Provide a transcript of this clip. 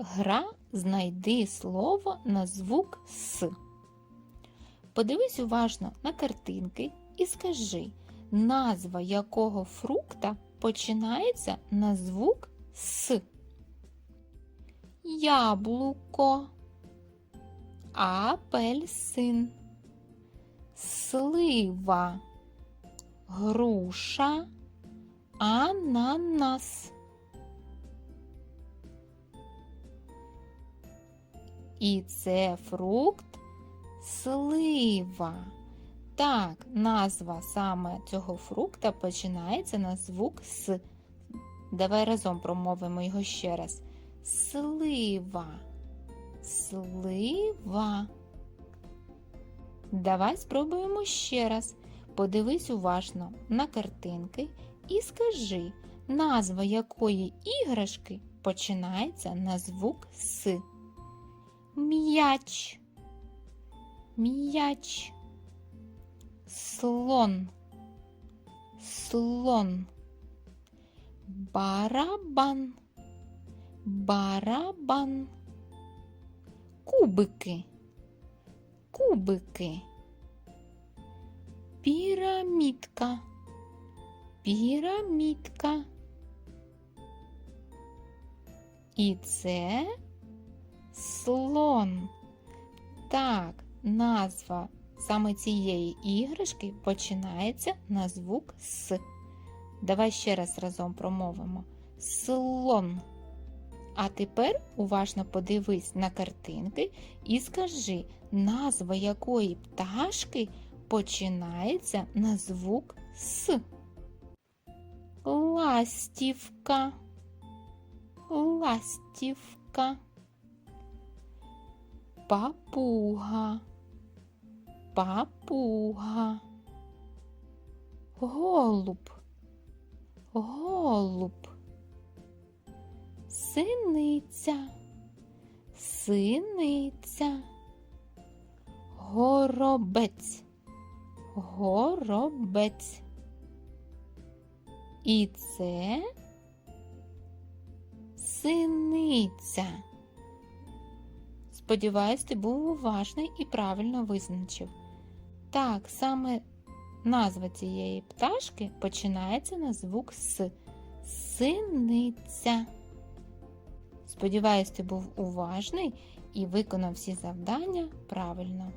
Гра знайди слово на звук С. Подивись уважно на картинки і скажи, назва якого фрукта починається на звук С. Яблуко, апельсин, слива, груша, ананас. І це фрукт слива. Так, назва саме цього фрукта починається на звук С. Давай разом промовимо його ще раз. Слива. Слива. Давай спробуємо ще раз. Подивись уважно на картинки і скажи, назва якої іграшки починається на звук С. М'яч. М'яч. Слон. Слон. Барабан. Барабан. Кубики. Кубики. Пірамідка. Пірамідка. І це слон. Так, назва саме цієї іграшки починається на звук С. Давай ще раз разом промовимо. Слон. А тепер уважно подивись на картинки і скажи, назва якої пташки починається на звук С. Ластівка. Ластівка. Папуга. Папуга. Голуб. Голуб. Синиця. Синиця. Горобець. Горобець. І це синиця. Сподіваюсь, ти був уважний і правильно визначив. Так, саме назва цієї пташки починається на звук С. Синиця. Сподіваюсь, ти був уважний і виконав всі завдання правильно.